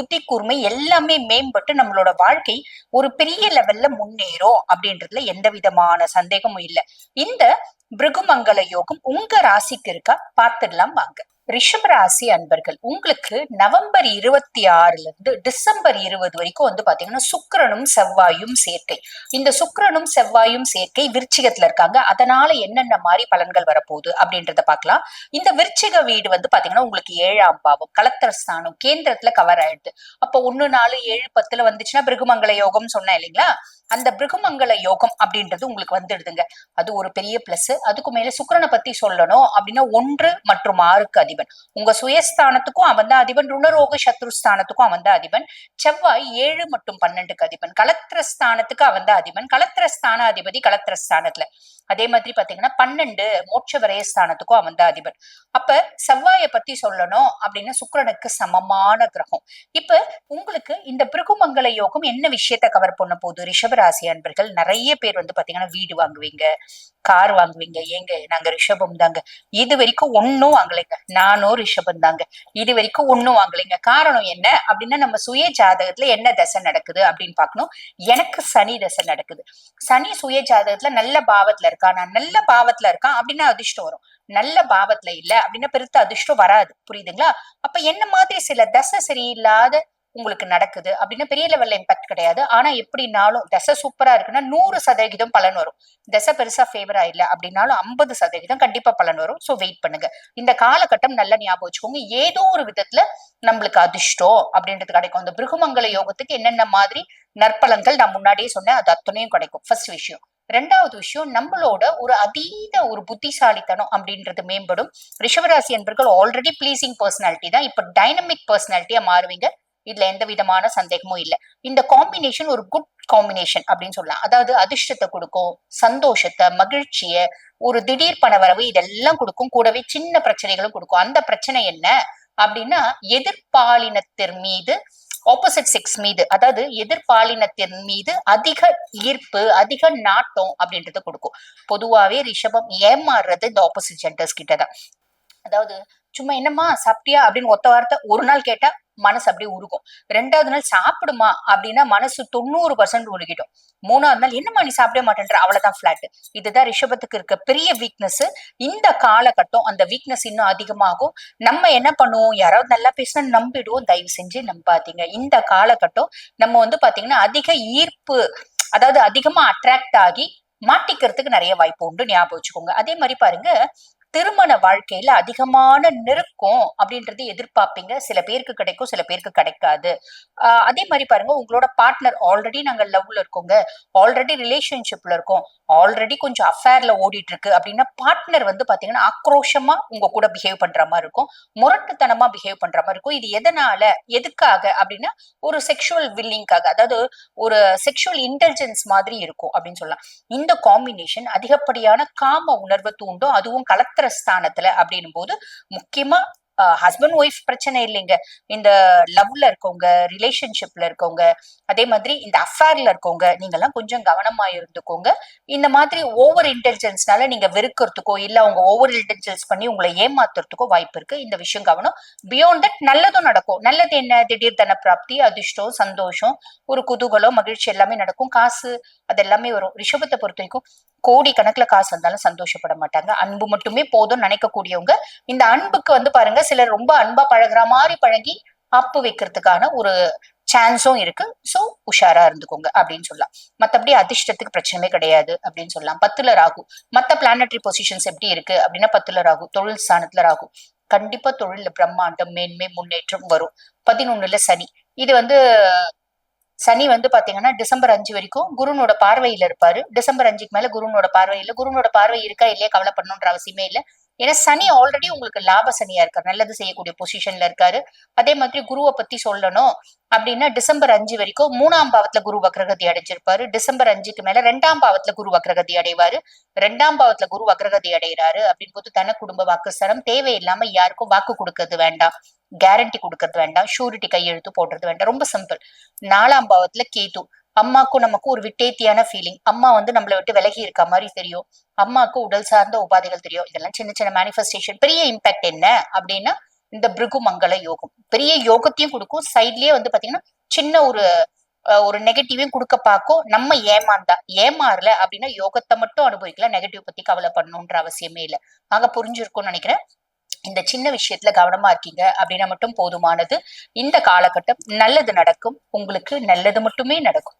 புத்தி கூர்மை எல்லாமே மேம்பட்டு நம்மளோட வாழ்க்கை ஒரு பெரிய லெவல்ல முன்னேறும் அப்படின்றதுல எந்த விதமான சந்தேகமும் இல்லை. இந்த பிருகுமங்கல யோகம் உங்க ராசிக்கு இருக்கா? பார்த்துடலாம் வாங்க. ரிஷபராசி அன்பர்கள் உங்களுக்கு நவம்பர் இருபத்தி ஆறுல இருந்து டிசம்பர் இருபது வரைக்கும் வந்து பாத்தீங்கன்னா சுக்கரனும் செவ்வாயும் சேர்க்கை. இந்த சுக்கரனும் செவ்வாயும் சேர்க்கை விருச்சிகத்துல இருக்காங்க. அதனால என்னென்ன மாதிரி பலன்கள் வரப்போகுது அப்படின்றத பாக்கலாம். இந்த விருச்சிக வீடு வந்து பாத்தீங்கன்னா உங்களுக்கு ஏழாம் பாவம் கலத்திர ஸ்தானம் கேந்திரத்துல கவர் ஆயிடுது. அப்போ ஒன்னு நாலு ஏழு பத்துல வந்துச்சுன்னா பிருகுமங்கல யோகம் சொன்னேன் இல்லைங்களா? அந்த பிருகுமங்கல யோகம் அப்படின்றது உங்களுக்கு வந்துடுதுங்க. அது ஒரு பெரிய பிளஸ் அதுக்கு மேல சுக்கரனை பத்தி சொல்லணும் அப்படின்னா ஒன்று மற்றும் ஆறுக்கு அதிபன். உங்க சுயஸ்தானத்துக்கும் அவன் தான் அதிபன். ருணரோக சத்ருஸ்தானத்துக்கும் அவன் தான் அதிபன். செவ்வாய் ஏழு மற்றும் பன்னெண்டுக்கு அதிபன். கலத்திர ஸ்தானத்துக்கு அவன் தான் அதிபன். கலத்திர ஸ்தான அதிபதி கலத்திர ஸ்தானத்துல. அதே மாதிரி பாத்தீங்கன்னா பன்னெண்டு மோட்ச விரயஸ்தானத்துக்கும் அவன் தான் அதிபர் அப்ப செவ்வாய பத்தி சொல்லணும் அப்படின்னா சுக்கிரனுக்கு சமமான கிரகம். இப்ப உங்களுக்கு இந்த பிருகுமங்கல யோகம் என்ன விஷயத்த கவர் பண்ண போகுது? ரிஷபராசி அன்பர்கள் நிறைய பேர் வந்து பாத்தீங்கன்னா வீடு வாங்குவீங்க கார் வாங்குவீங்க. ஏங்க நாங்க ரிஷபம் தாங்க. இது வரைக்கும் ஒன்னும் வாங்கலைங்க. நானும் ரிஷபம் தாங்க. இது வரைக்கும் ஒன்னும் வாங்கலைங்க. காரணம் என்ன அப்படின்னா நம்ம சுய ஜாதகத்துல என்ன தசை நடக்குது அப்படின்னு பாக்கணும் எனக்கு சனி தசை நடக்குது. சனி சுய ஜாதகத்துல நல்ல பாவத்துல இருக்கு நான் நல்ல பாவத்துல இருக்கான் அப்படின்னா அதிர்ஷ்டம் வரும். நல்ல பாவத்துல இல்ல அப்படின்னா பெருத்த அதிர்ஷ்டம் வராது. புரியுதுங்களா? அப்ப என்ன மாதிரி சில தசை சரியில்லாத உங்களுக்கு நடக்குது அப்படின்னா பெரிய லெவல்ல இம்பாக்ட் கிடையாது. ஆனா எப்படினாலும் தசை சூப்பரா இருக்குன்னா நூறு சதவிகிதம் பலன் வரும். தசை பெருசா ஃபேவரா இல்ல அப்படின்னாலும் ஐம்பது சதவீதம் கண்டிப்பா பலன் வரும். சோ வெயிட் பண்ணுங்க. இந்த காலகட்டம் நல்ல ஞாபகம் வச்சுக்கோங்க. ஏதோ ஒரு விதத்துல நம்மளுக்கு அதிர்ஷ்டம் அப்படின்றது கிடைக்கும். அந்த பிருகுமங்கல யோகத்துக்கு என்னென்ன மாதிரி நற்பலன்கள் நான் முன்னாடியே சொன்னேன். அது அத்தனையும் கிடைக்கும். ஃபர்ஸ்ட் விஷயம். ரெண்டாவது விஷயம் நம்மளோட ஒரு அதீத ஒரு புத்திசாலித்தனம் அப்படின்றது மேம்படும். ரிஷவராசி என்பர்கள் ஆல்ரெடி பிளீசிங் பர்சனாலிட்டி தான். இப்போ டைனமிக் பர்சனாலிட்டியா மாறுவீங்க. இதுல எந்த விதமான சந்தேகமும் இல்லை. இந்த காம்பினேஷன் ஒரு குட் காம்பினேஷன் அப்படின்னு சொல்லலாம். அதாவது அதிர்ஷ்டத்தை கொடுக்கும் சந்தோஷத்தை மகிழ்ச்சிய ஒரு திடீர் பணவரவு இதெல்லாம் கொடுக்கும். கூடவே சின்ன பிரச்சனைகளும் கொடுக்கும். அந்த பிரச்சனை என்ன? அப்படின்னா எதிர்பாலினத்தின் மீது ஆப்போசிட் செக்ஸ் மீது அதாவது எதிர்பாலினத்தின் மீது அதிக ஈர்ப்பு அதிக நாட்டம் அப்படின்றத கொடுக்கும். பொதுவாவே ரிஷபம் ஏமாறுறது இந்த ஆப்போசிட் ஜெண்டர்ஸ் கிட்டதான். அதாவது சும்மா என்னம்மா சாப்பிட்டியா அப்படின்னு ஒத்த வார்த்தை ஒரு நாள் கேட்டா மனசு அப்படியே உருகும். ரெண்டாவது நாள் சாப்பிடுமா அப்படின்னா மனசு தொண்ணூறு பர்சன்ட் உருகிடும். மூணாவது நாள் என்னம்மா நீ சாப்பிட மாட்டேன்ற? அவ்வளவுதான் ஃபிளாட் இதுதான் ரிஷபத்துக்கு இருக்க பெரிய வீக்னஸ் இந்த காலகட்டம் அந்த வீக்னஸ் இன்னும் அதிகமாகும். நம்ம என்ன பண்ணுவோம்? யாராவது நல்லா பேசினா நம்பிடுவோம். தயவு செஞ்சு நம்பாதீங்க. இந்த காலகட்டம் நம்ம வந்து பாத்தீங்கன்னா அதிக ஈர்ப்பு அதாவது அதிகமா அட்ராக்ட் ஆகி மாட்டிக்கிறதுக்கு நிறைய வாய்ப்பு உண்டு. ஞாபகம் வச்சுக்கோங்க. அதே மாதிரி பாருங்க திருமண வாழ்க்கையில அதிகமான நெருக்கம் அப்படின்றது எதிர்பார்ப்பீங்க. சில பேருக்கு கிடைக்கும் சில பேருக்கு கிடைக்காது. அதே மாதிரி பாருங்க உங்களோட பார்ட்னர் ஆல்ரெடி நாங்க லவ்ல இருக்கோங்க. ஆல்ரெடி ரிலேஷன்ஷிப்ல இருக்கோம். ஆல்ரெடி கொஞ்சம் அஃபேர்ல ஓடிட்டு இருக்கு அப்படின்னா பார்ட்னர் வந்து பாத்தீங்கன்னா ஆக்ரோஷமா உங்க கூட பிஹேவ் பண்ற மாதிரி இருக்கும். முரட்டுத்தனமா பிஹேவ் பண்ற மாதிரி இருக்கும். இது எதனால எதுக்காக அப்படின்னா ஒரு செக்ஷுவல் வில்லிங்காக அதாவது ஒரு செக்ஷுவல் இன்டெலிஜென்ஸ் மாதிரி இருக்கும் அப்படின்னு சொல்லலாம். இந்த காம்பினேஷன் அதிகப்படியான காம உணர்வை தூண்டும் அதுவும் கலத்திர ஸ்தானத்துல அப்படின்னும் போது முக்கியமா ஹஸ்பண்ட் ஒய்ஃப் பிரச்சனை இல்லைங்க. இந்த லவ்ல இருக்கவங்க ரிலேஷன்ஷிப்ல இருக்கவங்க அதே மாதிரி இந்த அஃபேர்ல இருக்கவங்க நீங்க எல்லாம் கொஞ்சம் கவனமா இருந்துக்கோங்க. இந்த மாதிரி ஓவர் இன்டெலிஜென்ஸ்னால நீங்க வெறுக்கிறதுக்கோ இல்ல அவங்க ஓவர் இன்டெலிஜென்ஸ் பண்ணி உங்களை ஏமாத்துறதுக்கோ வாய்ப்பு இருக்கு. இந்த விஷயம் கவனம். பியாண்ட் தட் நல்லதும் நடக்கும். நல்லது என்ன? திடீர் தன பிராப்தி அதிர்ஷ்டம் சந்தோஷம் ஒரு குதூகலம் மகிழ்ச்சி எல்லாமே நடக்கும். காசு அது எல்லாமே வரும். ரிஷபத்தை பொறுத்த வரைக்கும் கோடி கணக்குல காசு வந்தாலும் சந்தோஷப்பட மாட்டாங்க. அன்பு மட்டுமே போதும் நினைக்கக்கூடியவங்க. இந்த அன்புக்கு வந்து பாருங்க சிலர் ரொம்ப அன்பா பழகுற மாதிரி பழகி அப்பு வைக்கிறதுக்கான ஒரு சான்ஸும் இருக்கு. சோ உஷாரா இருந்துக்கோங்க அப்படின்னு சொல்லலாம். மத்தபடி அதிர்ஷ்டத்துக்கு பிரச்சனையே கிடையாது அப்படின்னு சொல்லலாம். பத்துல ராகு. மத்த பிளானட்டரி பொசிஷன்ஸ் எப்படி இருக்கு அப்படின்னா பத்துல ராகு தொழில் ஸ்தானத்துல ராகு. கண்டிப்பா தொழில பிரம்மாண்டம் மேன்மை முன்னேற்றம் வரும். பதினொன்னுல சனி. இது வந்து சனி வந்து பாத்தீங்கன்னா டிசம்பர் அஞ்சு வரைக்கும் குருனோட பார்வையில இருப்பாரு. டிசம்பர் அஞ்சுக்கு மேல குருனோட பார்வையில குருனோட பார்வை இருக்கா இல்லையா கவலைப்படணுன்ற அவசியமே இல்லை. ஏன்னா சனி ஆல்ரெடி உங்களுக்கு லாப சனியா இருக்காரு. நல்லது செய்யக்கூடிய பொசிஷன்ல இருக்காரு. அதே மாதிரி குருவை பத்தி சொல்லணும் அப்படின்னா டிசம்பர் அஞ்சு வரைக்கும் மூணாம் பாவத்துல குரு வக்ரகதி அடைஞ்சிருப்பாரு. டிசம்பர் அஞ்சுக்கு மேல ரெண்டாம் பாவத்துல குரு வக்ரகதி அடைவாரு. ரெண்டாம் பாவத்துல குரு வக்ரகதி அடைகிறாரு அப்படின்னு போது தன குடும்ப சரம் தேவையில்லாம யாருக்கும் வாக்கு கொடுக்கறது வேண்டாம். கேரண்டி கொடுக்கறது வேண்டாம். ஷூரிட்டி கையெழுத்து போடுறது வேண்டாம். ரொம்ப சிம்பிள் நாலாம் பாவத்துல கேது. அம்மாக்கும் நமக்கும் ஒரு விட்டேத்தியான ஃபீலிங் அம்மா வந்து நம்மளை விட்டு விலகி இருக்க மாதிரி தெரியும். அம்மாவுக்கு உடல் சார்ந்த உபாதைகள் தெரியும். இதெல்லாம் சின்ன சின்ன மேனிஃபெஸ்டேஷன் பெரிய இம்பாக்ட் என்ன அப்படின்னா இந்த பிருகு மங்கள யோகம். பெரிய யோகத்தையும் கொடுக்கும். சைட்லயே வந்து பாத்தீங்கன்னா சின்ன ஒரு ஒரு நெகட்டிவையும் கொடுக்க பார்க்கும். நம்ம ஏமாந்தா. ஏமாறல அப்படின்னா யோகத்தை மட்டும் அனுபவிக்கலாம். நெகட்டிவ் பத்தி கவலை கவலைப்படணுன்ற அவசியமே இல்லை. ஆக புரிஞ்சிருக்கும்னு நினைக்கிறேன். இந்த சின்ன விஷயத்துல கவனமா இருக்கீங்க அப்படின்னா மட்டும் போதுமானது. இந்த காலகட்டம் நல்லது நடக்கும். உங்களுக்கு நல்லது மட்டுமே நடக்கும்.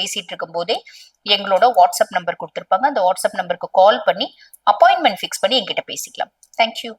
பேசிட்டு இருக்கும் போதே எங்களோட வாட்ஸ்அப் நம்பர் கொடுத்துருப்பாங்க. அந்த வாட்ஸ்அப் நம்பருக்கு கால் பண்ணி அப்பாயின்மெண்ட் ஃபிக்ஸ் பண்ணி என்கிட்ட பேசிக்கலாம். தேங்க்யூ